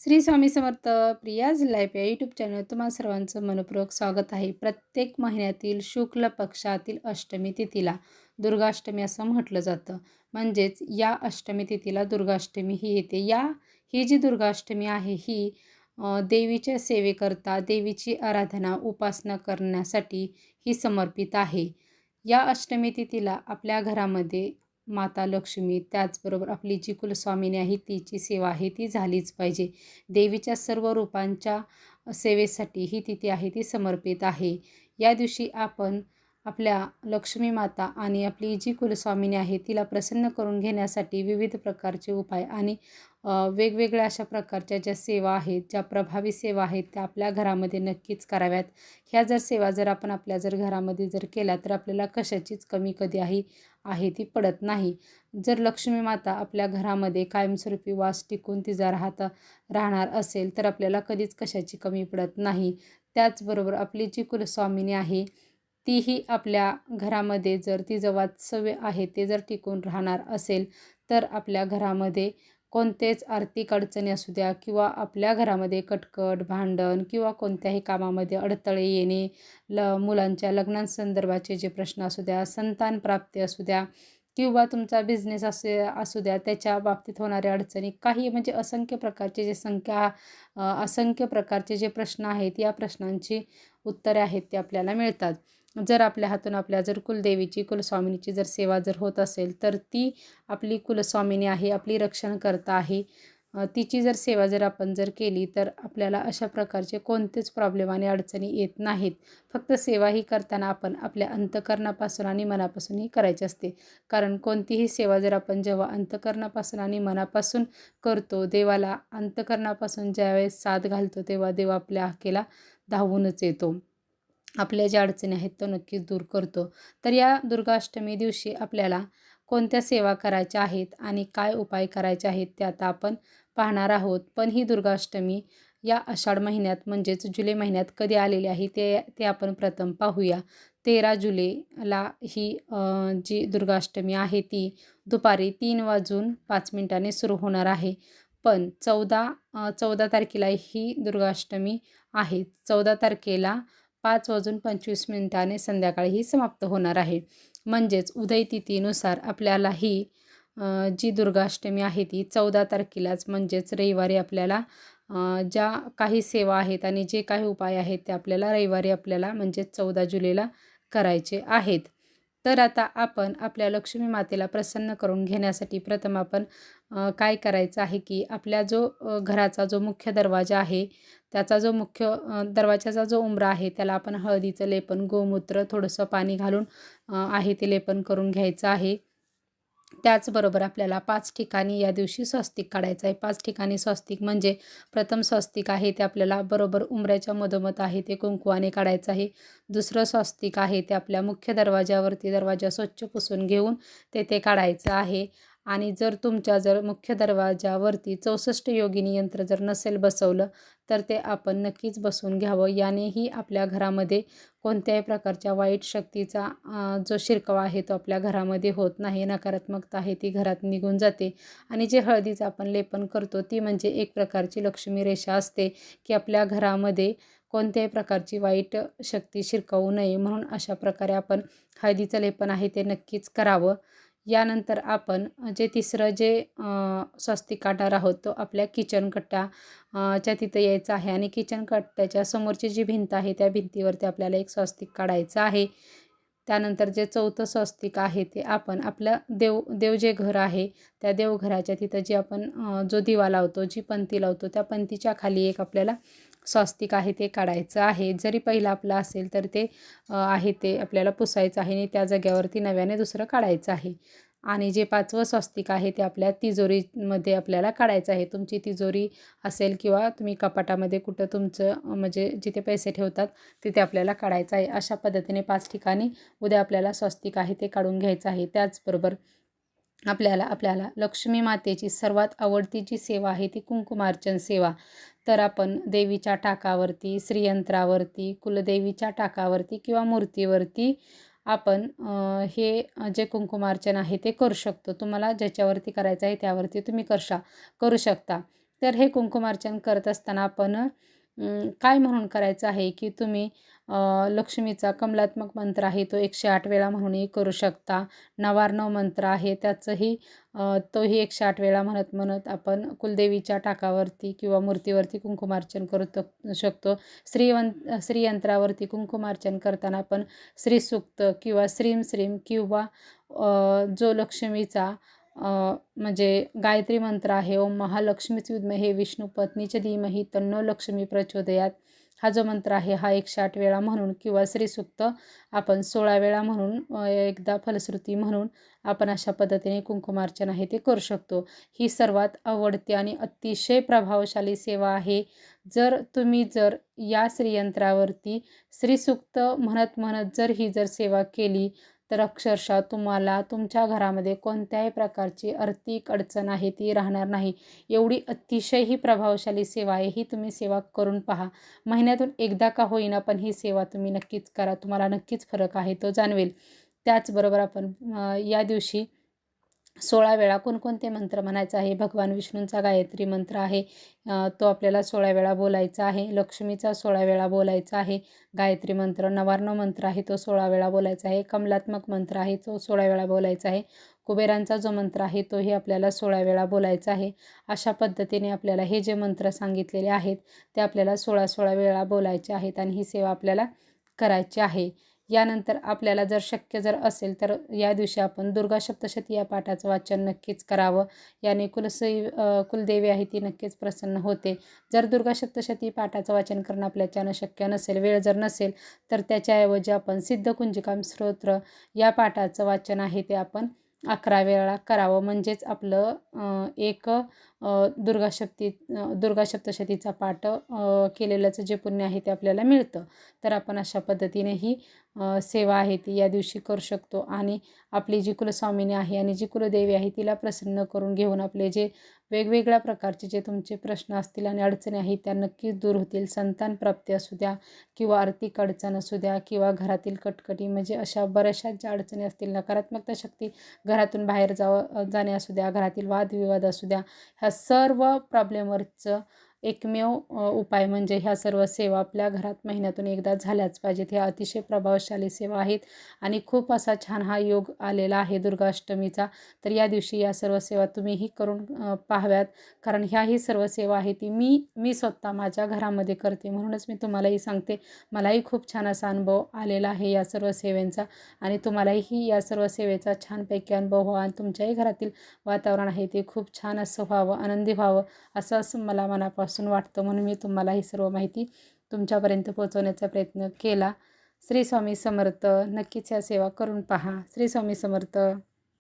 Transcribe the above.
Shri Swami Samarth Priya's life या YouTube channel तुम्हाला सर्वांचं मनपूर्वक स्वागत आहे. प्रत्येक महिन्यातील शुक्ल पक्षातील अष्टमी तिथीला दुर्गाष्टमी असं म्हटलं जातं. म्हणजेच या अष्टमी तिथीला दुर्गाष्टमी ही येते. या ही जी दुर्गाष्टमी आहे ही देवीच्या सेवेकरता देवीची आराधना उपासना करण्यासाठी ही समर्पित आहे. या अष्टमी तिथीला आपल्या घरामध्ये माता लक्ष्मी त्याचबरोबर आपली जी कुलस्वामिनी आहे तिची सेवा आहे ती झालीच पाहिजे. देवीच्या सर्व रूपांच्या सेवेसाठी ही तिथी आहे ती समर्पित आहे. या दिवशी आपण आपल्या लक्ष्मी माता आणि आपली जी कुलस्वामिनी आहे तिला प्रसन्न करून घेण्यासाठी विविध प्रकारचे उपाय आणि वेगवेगळ्या अशा प्रकारच्या ज्या सेवा आहेत ज्या प्रभावी सेवा आहेत त्या आपल्या घरामध्ये नक्कीच कराव्यात. ह्या जर सेवा जर आपण आपल्या जर घरामध्ये जर केल्या तर आपल्याला कशाचीच कमी कधी आहे आहे ती पडत नाही. जर लक्ष्मी माता आपल्या घरामध्ये कायमस्वरूपी वास टिकून तिचा राहता राहणार असेल तर आपल्याला कधीच कशाची कमी पडत नाही. त्याचबरोबर आपली जी कुलस्वामिनी आहे तीही आपल्या घरामध्ये जर तिचं वास्तव्य आहे ते जर टिकून राहणार असेल तर आपल्या घरामध्ये कोणतेच आर्थिक अडचणी असू द्या किंवा आपल्या घरामध्ये कटकट भांडण किंवा कोणत्याही कामामध्ये अडथळे येणे ल मुलांच्या लग्नांसंदर्भाचे जे प्रश्न असू द्या संतान प्राप्ती असू द्या किंवा तुमचा बिझनेस असे असू द्या त्याच्या बाबतीत होणाऱ्या अडचणी काही म्हणजे असंख्य प्रकारचे जे संख्या असंख्य प्रकारचे जे प्रश्न आहेत या प्रश्नांची उत्तरे आहेत ते आपल्याला मिळतात. जर आपल्या हातून आपल्या जर कुलदेवीची कुलस्वामिनीची जर सेवा जर होत असेल तर ती आपली कुलस्वामिनी आहे आपली रक्षण करता आहे तिची जर सेवा जर आपण जर केली तर आपल्याला अशा प्रकारचे कोणतेच प्रॉब्लेम आणि अडचणी येत नाहीत. फक्त सेवा ही करताना आपण आपल्या अंतकरणापासून आणि मनापासूनही करायची असते. कारण कोणतीही सेवा जर आपण जेव्हा अंतकरणापासून आणि मनापासून करतो देवाला अंतकरणापासून ज्यावेळेस साथ घालतो तेव्हा देव आपल्या हाकेला धावूनच येतो. आपल्या ज्या अडचणी आहेत तो नक्कीच दूर करतो. तर या दुर्गाष्टमी दिवशी आपल्याला कोणत्या सेवा करायच्या आहेत आणि काय उपाय करायचे आहेत ते आता आपण पाहणार आहोत. पण ही दुर्गाष्टमी या आषाढ महिन्यात म्हणजेच जुलै महिन्यात कधी आलेली आहे ते ते आपण प्रथम पाहूया. तेरा जुलैला ही जी दुर्गाष्टमी आहे ती दुपारी तीन वाजून पाच मिनिटांनी सुरू होणार आहे. पण चौदा चौदा तारखेला ही दुर्गाष्टमी आहे. चौदा तारखेला पाच वाजून पंचवीस मिनिटाने संध्याकाळी ही समाप्त होणार आहे. म्हणजेच उदय तिथीनुसार आपल्याला ही जी दुर्गाष्टमी आहे ती चौदा तारखेलाच म्हणजेच रविवारी आपल्याला ज्या काही सेवा आहेत आणि जे काही उपाय आहेत ते आपल्याला रविवारी आपल्याला म्हणजेच चौदा जुलैला करायचे आहेत. तर आता आपण आपल्या लक्ष्मी मातेला प्रसन्न करून घेण्यासाठी प्रथम आपण काय करायचं आहे की आपल्या जो घराचा जो मुख्य दरवाजा आहे त्याचा जो मुख्य दरवाजाचा जो उंबरा आहे त्याला आपण हळदीचं लेपन गोमूत्र थोडंसं पाणी घालून आहे ते लेपन करून घ्यायचं आहे. त्याचबरोबर आपल्याला पाच ठिकाणी या दिवशी स्वस्तिक काढायचं आहे. पाच ठिकाणी स्वस्तिक म्हणजे प्रथम स्वस्तिक आहे ते आपल्याला बरोबर उमऱ्याच्या मधोमध आहे ते कुंकुवाने काढायचं आहे. दुसरं स्वस्तिक आहे ते आपल्या मुख्य दरवाज्यावरती दरवाजा स्वच्छ पुसून घेऊन ते ते काढायचं आहे. आणि जर तुमच्या जर मुख्य दरवाजावरती चौसष्ट योगिनी यंत्र जर नसेल बसवलं तर ते आपण नक्कीच बसवून घ्यावं. यानेही आपल्या घरामध्ये कोणत्याही प्रकारच्या वाईट शक्तीचा जो शिरकावा आहे तो आपल्या घरामध्ये होत नाही. नकारात्मकता आहे ती घरात निघून जाते. आणि जे हळदीचं आपण लेपन करतो ती म्हणजे एक प्रकारची लक्ष्मी रेषा असते की आपल्या घरामध्ये कोणत्याही प्रकारची वाईट शक्ती शिरकावू नये म्हणून अशा प्रकारे आपण हळदीचं लेपन आहे ते नक्कीच करावं. यानंतर आपण जे तिसरं जे स्वस्तिक काढणार आहोत तो आपल्या किचन कट्टा च्या तिथं यायचं आहे. आणि किचन कट्ट्याच्या समोरची जी भिंत आहे त्या भिंतीवरती आपल्याला एक स्वस्तिक काढायचं आहे. त्यानंतर जे चौथं स्वस्तिक आहे ते आपण आपलं देव देव जे घर आहे त्या देवघराच्या तिथं जे आपण जो दिवा लावतो जी पंथी लावतो त्या पंथीच्या खाली एक आपल्याला स्वस्तिक आहे ते काढायचं आहे. जरी पहिलं आपलं असेल तर ते आहे ते आपल्याला पुसायचं आहे आणि त्या जाग्यावरती नव्याने दुसरं काढायचं आहे. आणि जे पाचवं स्वस्तिक आहे ते आपल्या तिजोरीमध्ये आपल्याला काढायचं आहे. तुमची तिजोरी असेल किंवा तुम्ही कपाटामध्ये कुठं तुमचं म्हणजे जिथे पैसे ठेवतात तिथे आपल्याला काढायचं आहे. अशा पद्धतीने पाच ठिकाणी उद्या आपल्याला स्वस्तिक आहे ते काढून घ्यायचं आहे. त्याचबरोबर आपल्याला आपल्याला लक्ष्मी मातेची सर्वात आवडती जी सेवा आहे ती कुंकुमार्चन सेवा. तर आपण देवीच्या टाकावरती श्रीयंत्रावरती कुलदेवीच्या टाकावरती किंवा मूर्तीवरती आपण हे जे कुंकुमार्चन आहे ते करू शकतो. तुम्हाला ज्याच्यावरती करायचं आहे त्यावरती तुम्ही करशा करू शकता. तर हे कुंकुमार्चन करत असताना आपण काय म्हणून करायचं आहे की तुम्ही लक्ष्मीचा कमलात्मक मंत्र आहे तो एकशे आठ वेळा म्हणूनही करू शकता. नवार्णव मंत्र आहे त्याचंही तोही एकशे आठ वेळा म्हणत म्हणत आपण कुलदेवीच्या टाकावरती किंवा मूर्तीवरती कुंकुमार्चन करू शकतो. श्रीवं श्रीयंत्रावरती कुंकुमार्चन करताना आपण श्रीसूक्त किंवा श्रीम श्रीम किंवा जो लक्ष्मीचा म्हणजे गायत्री मंत्र आहे ओम महालक्ष्मीच विद्महे विष्णू पत्नीचे धीमही तन्नो लक्ष्मी प्रचोदयात. हा जो मंत्र आहे हा एकशे आठ वेळा म्हणून किंवा श्रीसूक्त आपण सोळा वेळा म्हणून एकदा फलश्रुती म्हणून आपण अशा पद्धतीने कुंकुमार्चन आहे ते करू शकतो. ही सर्वात आवडती आणि अतिशय प्रभावशाली सेवा आहे. जर तुम्ही जर या श्रीयंत्रावरती श्रीसूक्त म्हणत म्हणत जर ही जर सेवा केली तर अक्षरशः तुम्हाला तुमच्या घरामध्ये कोणत्याही प्रकारची आर्थिक अडचण आहे ती राहणार नाही. एवढी अतिशय ही प्रभावशाली सेवा आहे ही तुम्ही सेवा करून पहा. महिन्यातून एकदा का होईना पण ही सेवा तुम्ही नक्कीच करा. तुम्हाला नक्कीच फरक आहे तो जाणवेल. त्याचबरोबर आपण या दिवशी सोळा वेळा कोणकोणते मंत्र म्हणायचं आहे? भगवान विष्णूंचा गायत्री मंत्र आहे. तो आपल्याला सोळा वेळा बोलायचा आहे. लक्ष्मीचा सोळा वेळा बोलायचा आहे. गायत्री मंत्र नवार्णव मंत्र आहे तो सोळा वेळा बोलायचा आहे. कमलात्मक मंत्र आहे तो सोळा वेळा बोलायचा आहे. कुबेरांचा जो मंत्र आहे तोही आपल्याला सोळा वेळा बोलायचा आहे. अशा पद्धतीने आपल्याला हे जे मंत्र सांगितलेले आहेत ते आपल्याला सोळा सोळा वेळा बोलायचे आहेत आणि ही सेवा आपल्याला करायची आहे. यानंतर आपल्याला जर शक्य जर असेल तर या दिवशी आपण दुर्गा सप्तशती या पाठाचं वाचन नक्कीच करावं. याने कुलसई कुलदेवी आहे ती नक्कीच प्रसन्न होते. जर दुर्गा सप्तशती पाठाचं वाचन करणं आपल्याच्यानं शक्य नसेल वेळ जर नसेल तर त्याच्याऐवजी आपण सिद्ध कुंजिकाम स्तोत्र या पाठाचं वाचन आहे ते आपण अकरा वेळा करावं. म्हणजेच आपलं एक दुर्गाशक्ती दुर्गा सप्तशतीचा पाठ केलेलंचं केलेल्याचं जे पुण्य आहे ते आपल्याला मिळतं. तर आपण अशा पद्धतीने ही सेवा आहे ती या दिवशी करू शकतो. आणि आपली जी कुलस्वामिनी आहे आणि जी कुलदेवी आहे तिला प्रसन्न करून घेऊन आपले जे वेगवेगळ्या प्रकारचे जे तुमचे प्रश्न असतील आणि अडचणी आहेत त्या नक्कीच दूर होतील. संतान प्राप्ती असू द्या किंवा आर्थिक अडचण असू द्या किंवा घरातील कटकटी म्हणजे अशा बऱ्याचशा ज्या अडचणी असतील नकारात्मकता शक्ती घरातून बाहेर जावं जाणे असू द्या घरातील वादविवाद असू द्या ह्या सर्व प्रॉब्लेमवरचं एकमेव उपाय म्हणजे ह्या सर्व सेवा आपल्या घरात महिन्यातून एकदा झाल्याच पाहिजेत. ह्या अतिशय प्रभावशाली सेवा आहेत आणि खूप असा छान हा योग आलेला आहे दुर्गाष्टमीचा. तर या दिवशी या सर्व सेवा तुम्हीही करून पाहाव्यात. कारण ह्याही सर्व सेवा आहे ती मी मी स्वतः माझ्या घरामध्ये करते म्हणूनच मी तुम्हालाही सांगते. मलाही खूप छान असा अनुभव आलेला आहे या सर्व सेवेंचा आणि तुम्हालाही या सर्व सेवेचा छानपैकी अनुभव व्हावा आणि तुमच्याही घरातील वातावरण आहे ते खूप छान असं व्हावं आनंदी व्हावं असं असं मला मनापासून वाटतं म्हणून मी तुम्हाला ही सर्व माहिती तुमच्यापर्यंत पोहोचवण्याचा प्रयत्न केला. श्री स्वामी समर्थ नक्कीच या सेवा करून पहा. श्री स्वामी समर्थ.